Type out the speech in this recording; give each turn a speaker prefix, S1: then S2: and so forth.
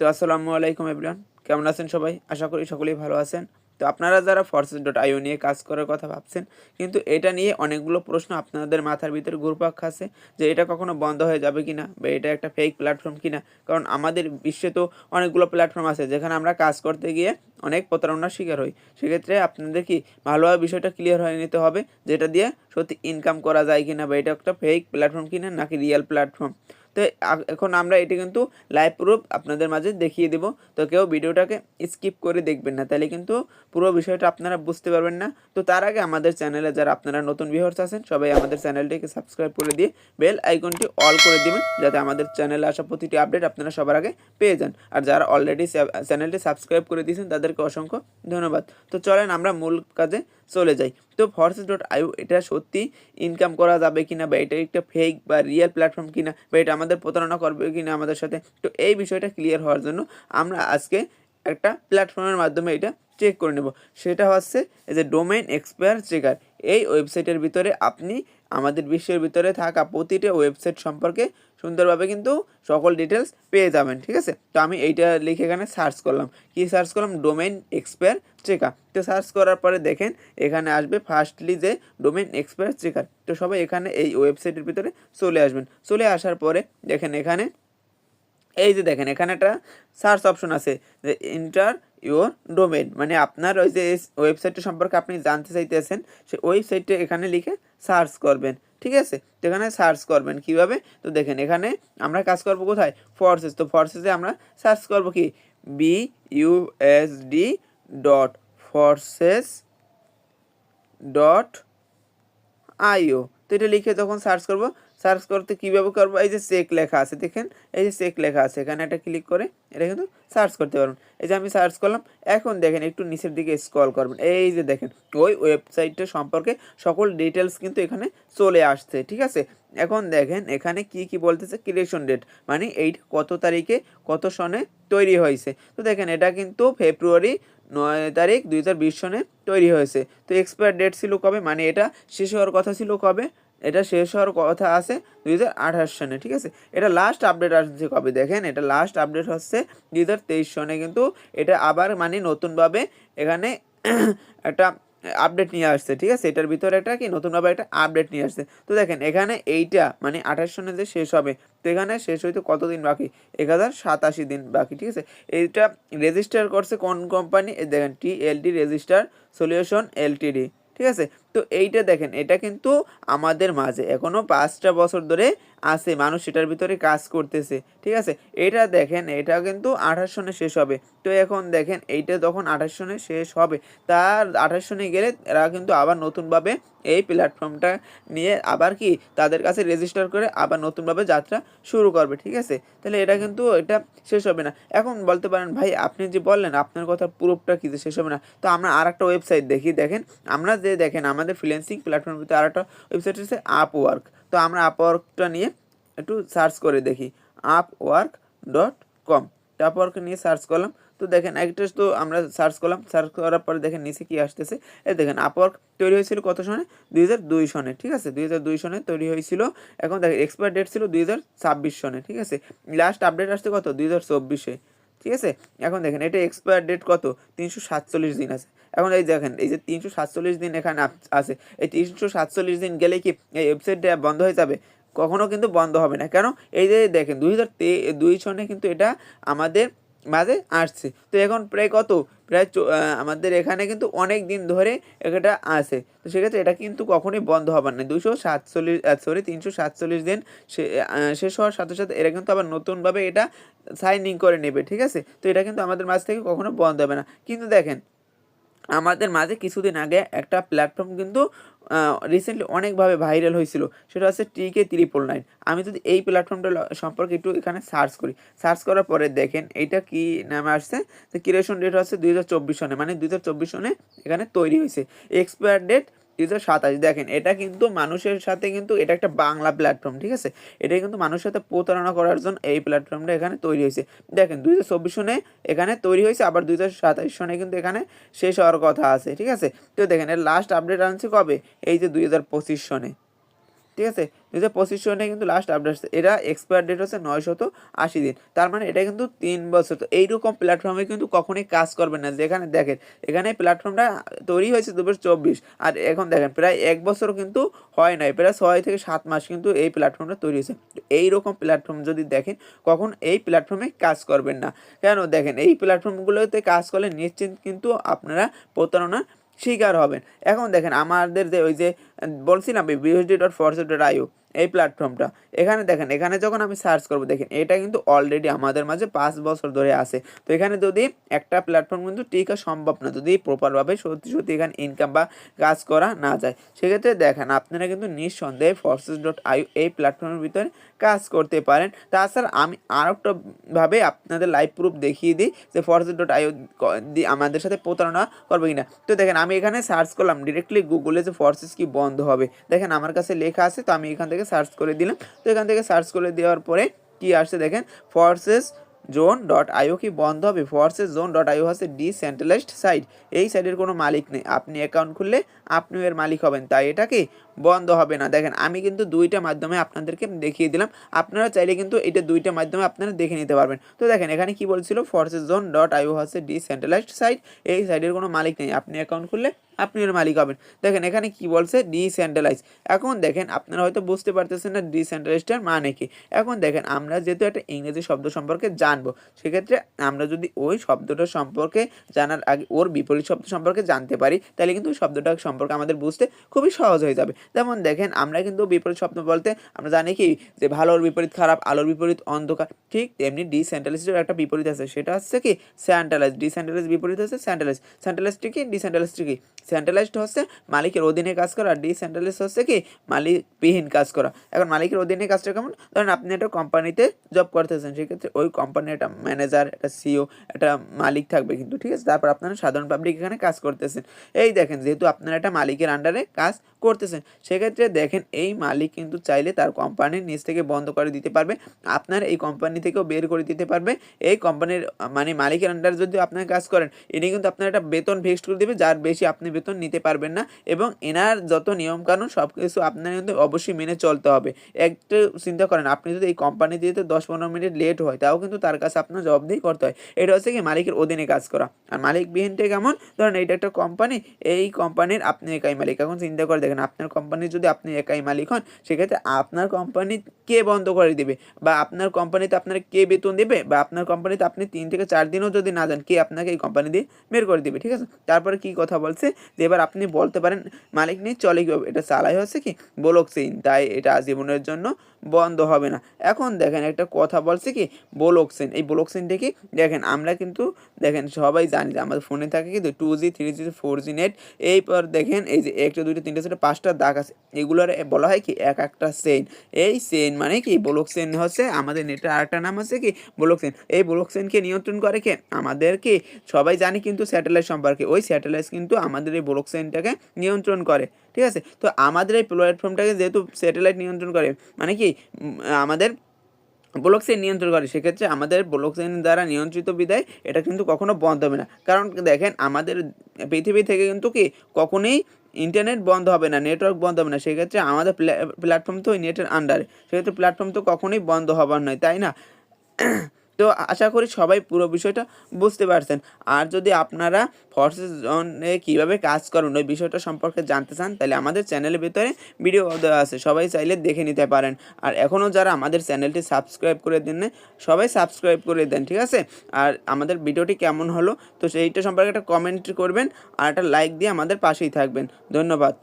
S1: তো আসসালামু আলাইকুম এভরিওয়ান কেমন আছেন সবাই? আশা করি সকলেই ভালো আছেন। তো আপনারা যারা ফরসেস ডট আইও নিয়ে কাজ করার কথা ভাবছেন, কিন্তু এটা নিয়ে অনেকগুলো প্রশ্ন আপনাদের মাথার ভিতরে ঘুরপাক খাচ্ছে যে এটা কখনো বন্ধ হয়ে যাবে কি না বা এটা একটা ফেক প্ল্যাটফর্ম কি না কারণ আমাদের বিশ্বে তো অনেকগুলো প্ল্যাটফর্ম আছে যেখানে আমরা কাজ করতে গিয়ে অনেক প্রতারণার শিকার হই। সেক্ষেত্রে আপনাদের কি ভালোভাবে বিষয়টা ক্লিয়ার হয়ে নিতে হবে, যেটা দিয়ে সত্যি ইনকাম করা যায় কিনা বা এটা একটা ফেক প্ল্যাটফর্ম কিনা নাকি রিয়েল প্ল্যাটফর্ম তো এখন আমরা এটি কিন্তু লাইভ প্রুফ আপনাদের মাঝে দেখিয়ে দেব। তো কেউ ভিডিওটাকে স্কিপ করে দেখবেন না। তাহলে কিন্তু পুরো বিষয়টা আপনারা বুঝতে পারবেন না। তো তার আগে আমাদের চ্যানেলে যারা আপনারা নতুন ভিউয়ার্স আছেন, সবাই আমাদের চ্যানেলটিকে সাবস্ক্রাইব করে দিয়ে বেল আইকনটি অল করে দিবেন, যাতে আমাদের চ্যানেলে আসা প্রতিটি আপডেট আপনারা সবার আগে পেয়ে যান। আর যারা অলরেডি চ্যানেলটি সাবস্ক্রাইব করে দিয়েছেন, তাদেরকে অসংখ্য ধন্যবাদ। তো চলেন আমরা মূল কাজে চলে যাই। তো ফর্সেস ডট আইউ এটা সত্যি ইনকাম করা যাবে কিনা বা এটা একটা ফেক বা রিয়েল প্ল্যাটফর্ম কিনা বা এটা আমাদের প্রতারণা করবে কিনা আমাদের সাথে, তো এই বিষয়টা ক্লিয়ার হওয়ার জন্য আমরা আজকে একটা প্ল্যাটফর্মের মাধ্যমে এটা চেক করে নেব। সেটা হচ্ছে যে ডোমেন এক্সপায়ার চেকার এই ওয়েবসাইটের ভিতরে আপনি আমাদের বিশ্বের ভিতরে থাকা প্রতিটা ওয়েবসাইট সম্পর্কে সুন্দরভাবে কিন্তু সকল ডিটেলস পেয়ে যাবেন, ঠিক আছে? তো আমি এইটা লিখে এখানে সার্চ করলাম। কি সার্চ করলাম? ডোমেইন এক্সপায়ার চেকার তো সার্চ করার পরে দেখেন, এখানে আসবে ফার্স্টলি যে ডোমেন এক্সপায়ার চেকার তো সবাই এখানে এই ওয়েবসাইটের ভিতরে চলে আসবেন। চলে আসার পরে দেখেন এখানে, এই যে দেখেন, এখানে একটা সার্চ অপশন আছে। যে ইন্টার ইউর ডোমেন মানে আপনার ওই যে ওয়েবসাইটটা সম্পর্কে আপনি জানতে চাইতেছেন, সেই ওয়েবসাইটটা এখানে লিখে সার্চ করবেন। ঠিক আছে? তো এখানে সার্চ করবেন কীভাবে? তো দেখেন, এখানে আমরা কাজ করব কোথায়? ফর্সেস তো ফর্সেসে আমরা সার্চ করব কি? B USD dot forces dot IO তো এটা লিখে তখন সার্চ করব। সার্চ করতে কীভাবে করব? এই যে চেক লেখা আছে, দেখেন? এই যে চেক লেখা আছে, এখানে একটা ক্লিক করে, এটা কিন্তু সার্চ করতে পারবেন। এই যে আমি সার্চ করলাম, এখন দেখেন একটু নিচের দিকে স্ক্রল করবেন। এই যে দেখেন, ওই ওয়েবসাইটটা সম্পর্কে সকল ডিটেলস কিন্তু এখানে চলে আসছে, ঠিক আছে? এখন দেখেন, এখানে কি কি বলতেছে? ক্রিয়েশন ডেট মানে এইটা কত তারিখে কত সনে তৈরি হয়েছে। তো দেখেন, এটা কিন্তু ফেব্রুয়ারি নয় তারিখ দুই হাজার বিশ সনে তৈরি হয়েছে। তো এক্সপায়ার ডেট ছিল কবে? মানে এটা শেষ হওয়ার কথা ছিল কবে? এটা শেষ হওয়ার কথা আছে দুই হাজার আঠাশ সনে, ঠিক আছে? এটা লাস্ট আপডেট আসছে কবে দেখেন? এটা লাস্ট আপডেট হচ্ছে দুই হাজার তেইশ সনে, কিন্তু এটা আবার মানে নতুনভাবে এখানে একটা আপডেট নিয়ে আসছে, ঠিক আছে? এটার ভিতরে একটা কি নতুনভাবে একটা আপডেট নিয়ে আসছে। তো দেখেন, এখানে এইটা মানে আঠাশ সনে যে শেষ হবে, তো এখানে শেষ হইতে কতদিন বাকি? এক হাজার সাতাশি দিন বাকি, ঠিক আছে? এইটা রেজিস্টার করছে কোন কোম্পানি দেখেন T L D register solution LTD ঠিক আছে? তো এইটা দেখেন, এটা কিন্তু আমাদের মাঝে। এখনও পাঁচটা বছর ধরে আছে, মানুষ সেটার ভিতরে কাজ করতেছে, ঠিক আছে? এটা দেখেন এটা কিন্তু আঠাশ সনে শেষ হবে। তো এখন দেখেন, এইটা তখন আঠাশ সনে শেষ হবে, তার আঠাশ সনে গেলে এরা কিন্তু আবার নতুনভাবে এই প্ল্যাটফর্মটা নিয়ে আবার কি তাদের কাছে রেজিস্টার করে আবার নতুনভাবে যাত্রা শুরু করবে, ঠিক আছে? তাহলে এটা কিন্তু এটা শেষ হবে না। এখন বলতে পারেন, ভাই, আপনি যে বললেন, আপনার কথা প্রুফটা কি যে শেষ হবে না? তো আমরা আর একটা ওয়েবসাইট দেখি, দেখেন, আমরা যে দেখেন, আমাদের ফ্রিল্যান্সিং প্ল্যাটফর্মের ভিতরে আর একটা ওয়েবসাইট হচ্ছে আপ ওয়ার্ক তো আমরা আপ ওয়ার্কটা নিয়ে একটু সার্চ করে দেখি। Up work dot com up work নিয়ে সার্চ করলাম। তো দেখেন একটা তো আমরা সার্চ করলাম। সার্চ করার পরে দেখেন নিচে কি আসতেছে। এ দেখেন আপওয়ার্ক তৈরি হয়েছিল কত সনে? দুই হাজার দুই সনে, ঠিক আছে? দুই হাজার দুই সনে তৈরি হয়েছিল। এখন দেখেন এক্সপায়ার ডেট ছিল দুই হাজার ছাব্বিশ সনে, ঠিক আছে? লাস্ট আপডেট আসছে কত? দুই হাজার চব্বিশে, ঠিক আছে? এখন দেখেন, এটা এক্সপায়ার ডেট কত? তিনশো সাতচল্লিশ দিন আছে। এখন এই দেখেন, এই যে তিনশো সাতচল্লিশ দিন এখানে আছে, এই তিনশো সাতচল্লিশ দিন গেলে কি এই ওয়েবসাইটটা বন্ধ হয়ে যাবে? কখনো কিন্তু বন্ধ হবে না। কেন? এই যে দেখেন, দুই হাজার দুই সনে কিন্তু এটা আমাদের মাঝে আসছে। তো এখন প্রায় কত? প্রায় আমাদের এখানে কিন্তু অনেক দিন ধরে এটা আছে। তো সেক্ষেত্রে এটা কিন্তু কখনোই বন্ধ হবার না। দুশো সাতচল্লিশ সরি তিনশো সাতচল্লিশ দিন শেষ হওয়ার সাথে সাথে এরা কিন্তু আবার নতুনভাবে এটা সাইনিং করে নেবে, ঠিক আছে? তো এটা কিন্তু আমাদের মাঝ থেকে কখনো বন্ধ হবে না। কিন্তু দেখেন আমাদের মাঝে কিছুদিন আগে একটা প্ল্যাটফর্ম কিন্তু রিসেন্টলি অনেকভাবে ভাইরাল হয়েছিল। সেটা হচ্ছে টিকে ত্রিপল নাইন আমি যদি এই প্ল্যাটফর্মটা সম্পর্কে একটু এখানে সার্চ করি। সার্চ করার পরে দেখেন, এটা কি নামে আসছে? তো ক্রিয়েশন ডেট হচ্ছে দুই হাজার চব্বিশ সনে মানে দুই হাজার চব্বিশ সনে এখানে তৈরি হয়েছে। এক্সপায়ার ডেট হাজার সাতাশ, দেখেন, এটা কিন্তু মানুষের সাথে কিন্তু এটা একটা বাংলা প্ল্যাটফর্ম ঠিক আছে? এটা কিন্তু মানুষের সাথে প্রতারণা করার জন্য এই প্ল্যাটফর্মটা এখানে তৈরি হয়েছে। দেখেন, দুই হাজার চব্বিশ সনে এখানে তৈরি হয়েছে, আবার দুই হাজার সাতাশ সনে কিন্তু এখানে শেষ হওয়ার কথা আছে, ঠিক আছে? তো দেখেন, এর লাস্ট আপডেট আনছে কবে? এই যে দুই হাজার পঁচিশ সনে। ঠিক আছে? দু হাজার পঁচিশ কিন্তু লাস্ট আপডেট এটা এক্সপায়ার ডেট হচ্ছে নয়শত আশি দিন। তার মানে এটা কিন্তু তিন বছর। তো এইরকম প্ল্যাটফর্মে কিন্তু কখনোই কাজ করবেন না। যেখানে দেখেন, এখানে প্ল্যাটফর্মটা তৈরি হয়েছে দু চব্বিশ। আর এখন দেখেন, প্রায় এক বছর কিন্তু হয় নাই। প্রায় ছয় থেকে সাত মাস কিন্তু এই প্ল্যাটফর্মটা তৈরি হয়েছে। এইরকম প্ল্যাটফর্ম যদি দেখেন, কখন এই প্ল্যাটফর্মে কাজ করবেন না। কেন দেখেন, এই প্ল্যাটফর্মগুলোতে কাজ করলে নিশ্চিত কিন্তু আপনারা প্রতারণার শিকার হবেন। এখন দেখেন আমাদের যে ওই যে বলছিলাম BSD dot forsafe dot IO এই প্ল্যাটফর্মটা এখানে দেখেন, এখানে যখন আমি সার্চ করব, দেখেন, এটা কিন্তু অলরেডি আমাদের মাঝে পাঁচ বছর ধরে আছে। তো এখানে যদি একটা প্ল্যাটফর্ম কিন্তু টিকা সম্ভব না, যদি প্রপারভাবে সত্যি সত্যি এখানে ইনকাম বা কাজ করা না যায়, সেক্ষেত্রে দেখেন, আপনারা কিন্তু নিঃসন্দেহে ফোর্সেস ডট আই এই প্ল্যাটফর্মের ভিতরে কাজ করতে পারেন। তাছাড়া আমি আর একটা ভাবে আপনাদের লাইভ প্রুফ দেখিয়ে দিই, যে ফোর্সেস ডট আইও আমাদের সাথে প্রতারণা করবে কিনা। তো দেখেন, আমি এখানে সার্চ করলাম ডিরেক্টলি গুগলে যে ফোর্সেস কি বন্ধ হবে। দেখেন, আমার কাছে লেখা আছে, তো আমি এখান থেকে সার্চ করে দিলাম। তো এখান থেকে সার্চ করে দেওয়ার পরে কি আসছে দেখেন? ফোর্সেস জোন ডট আইও কি বন্ধ হবে? ফোর্সেস জোন ডট আইও হচ্ছে ডিসেন্ট্রালাইজড সাইট এই সাইটের কোনো মালিক নেই। আপনি অ্যাকাউন্ট খুললে আপনিও এর মালিক হবেন। তাই এটা কি বন্ধ হবে না? দেখেন, আমি কিন্তু দুইটা মাধ্যমে আপনাদেরকে দেখিয়ে দিলাম। আপনারা চাইলে কিন্তু এটা দুইটা মাধ্যমে আপনারা দেখে নিতে পারবেন। তো দেখেন, এখানে কি বলছিল? ফোর্সেস জোন ডট আইও হচ্ছে ডিসেন্ট্রালাইজড সাইট এই সাইটের কোনো মালিক নেই। আপনি অ্যাকাউন্ট খুললে আপনি এর মালিক হবেন। দেখেন, এখানে কি বলছে? ডিসেন্ট্রালাইজ এখন দেখেন, আপনারা হয়তো বুঝতে পারতেছেন না ডিসেন্ট্রালাইজটার মানে কি। এখন দেখেন, আমরা যেহেতু একটা ইংরেজি শব্দ সম্পর্কে জানব, সেক্ষেত্রে আমরা যদি ওই শব্দটা সম্পর্কে জানার আগে, ওর বিপরীত শব্দ সম্পর্কে জানতে পারি, তাহলে কিন্তু ওই শব্দটা সম্পর্কে আমাদের বুঝতে খুবই সহজ হয়ে যাবে। যেমন দেখেন, আমরা কিন্তু বিপরীত শব্দ বলতে, আমরা জানি কি যে ভালোর বিপরীত খারাপ, আলোর বিপরীত অন্ধকার, ঠিক তেমনি ডিসেন্ট্রালাইজের একটা বিপরীত আছে। সেটা হচ্ছে কি? স্যান্টালাইজ ডিসেন্ট্রালাইজ বিপরীত হচ্ছে স্যান্টালাইজ স্যান্টালাইজটি কি? ডিসেন্ট্রালাইজটি কি? সেন্ট্রালাইজড হচ্ছে, মালিকের অধীনে কাজ করা, আর ডিসেন্ট্রালাইজ হচ্ছে কি, মালিকবিহীন কাজ করা। এখন মালিকের অধীনে কাজটা কেমন? ধরেন আপনি একটা কোম্পানিতে জব করতেছেন, সেক্ষেত্রে ওই কোম্পানির একটা ম্যানেজার একটা সিও একটা মালিক থাকবে কিন্তু, ঠিক আছে? তারপর আপনারা সাধারণ পাবলিক এখানে কাজ করতেছেন। এই দেখেন, যেহেতু আপনারা একটা মালিকের আন্ডারে কাজ করতেছেন, সেক্ষেত্রে দেখেন এই মালিক কিন্তু চাইলে তার কোম্পানির নিচ থেকে বন্ধ করে দিতে পারবে, আপনার এই কোম্পানি থেকেও বের করে দিতে পারবে। এই কোম্পানির মানে মালিকের আন্ডারে যদি আপনার কাজ করেন, ইনি কিন্তু আপনার একটা বেতন ফিক্সড করে দেবে, যার বেশি আপনি বেতন নিতে পারবেন না এবং এনার যত নিয়মকানুন সব কিছু আপনার কিন্তু অবশ্যই মেনে চলতে হবে। একটু চিন্তা করেন, আপনি যদি এই কোম্পানি দিয়ে দশ পনেরো মিনিট লেট হয়, তাও কিন্তু তার কাছে আপনার জবাবদিহি করতে হয়। এটা হচ্ছে কি মালিকের অধীনে কাজ করা। আর মালিকবিহীনটা কেমন? ধরেন এইটা একটা কোম্পানি এই কোম্পানির আপনি একাই মালিক। এখন চিন্তা করে দেখেন, আপনার কোম্পানির যদি আপনি একাই মালিক হন, সেক্ষেত্রে আপনার কোম্পানি কে বন্ধ করে দিবে? বা আপনার কোম্পানিতে আপনার কে বেতন দেবে? বা আপনার কোম্পানিতে আপনি তিন থেকে চার দিনও যদি না যান, কে আপনাকে এই কোম্পানি দিয়ে বের করে দিবে? ঠিক আছে? তারপরে কি কথা বলছে? যে এবার আপনি বলতে পারেন, মালিক নেই, চলে কীভাবে এটা চালাই, হচ্ছে কি? বলক সিন তাই এটা আজীবনের জন্য বন্ধ হবে না। এখন দেখেন একটা কথা বলছে কি? বোলকসেন এই বোলকসেনটা কি? দেখেন, আমরা কিন্তু দেখেন, সবাই জানি যে আমাদের ফোনে থাকে কিন্তু two G three G four G net এই পর দেখেন, এই যে একটা, দুইটা, তিনটা, চারটা, পাঁচটা দাগ আছে। এগুলোর বলা হয় কি? এক একটা সেন এই সেন মানে কি? বোলকসেন হচ্ছে আমাদের নেটের আরেকটা নাম হচ্ছে কি? বোলকসেন এই বোলকসেনকে নিয়ন্ত্রণ করে কে? আমাদের কি? সবাই জানি কিন্তু স্যাটেলাইট সম্পর্কে। ওই স্যাটেলাইট কিন্তু আমাদের এই বোলকসেনটাকে নিয়ন্ত্রণ করে, ঠিক আছে? তো আমাদের এই প্ল্যাটফর্মটাকে যেহেতু স্যাটেলাইট নিয়ন্ত্রণ করে মানে কি আমাদের ব্লকচেন নিয়ন্ত্রণ করে, সেক্ষেত্রে আমাদের ব্লকচেন দ্বারা নিয়ন্ত্রিত বিদায় এটা কিন্তু কখনো বন্ধ হবে না। কারণ দেখেন, আমাদের পৃথিবী থেকে কিন্তু কি, কখনোই ইন্টারনেট বন্ধ হবে না নেটওয়ার্ক বন্ধ হবে না, সেক্ষেত্রে আমাদের প্ল্যাটফর্ম তো ওই নেটের আন্ডারে সেক্ষেত্রে প্ল্যাটফর্ম তো কখনোই বন্ধ হবার নয়, তাই না? তো আশা করি সবাই পুরো বিষয়টা বুঝতে পারছেন। আর যদি আপনারা ফোর্সেস জোনে কীভাবে কাজ করুন, ওই বিষয়টা সম্পর্কে জানতে চান, তাহলে আমাদের চ্যানেলের ভিতরে ভিডিও দেওয়া আছে। সবাই চাইলে দেখে নিতে পারেন। আর এখনও যারা আমাদের চ্যানেলটি সাবস্ক্রাইব করে দেন সবাই সাবস্ক্রাইব করে দেন, ঠিক আছে? আর আমাদের ভিডিওটি কেমন হলো, তো সেইটা সম্পর্কে একটা কমেন্ট করবেন, আর একটা লাইক দিয়ে আমাদের পাশেই থাকবেন। ধন্যবাদ।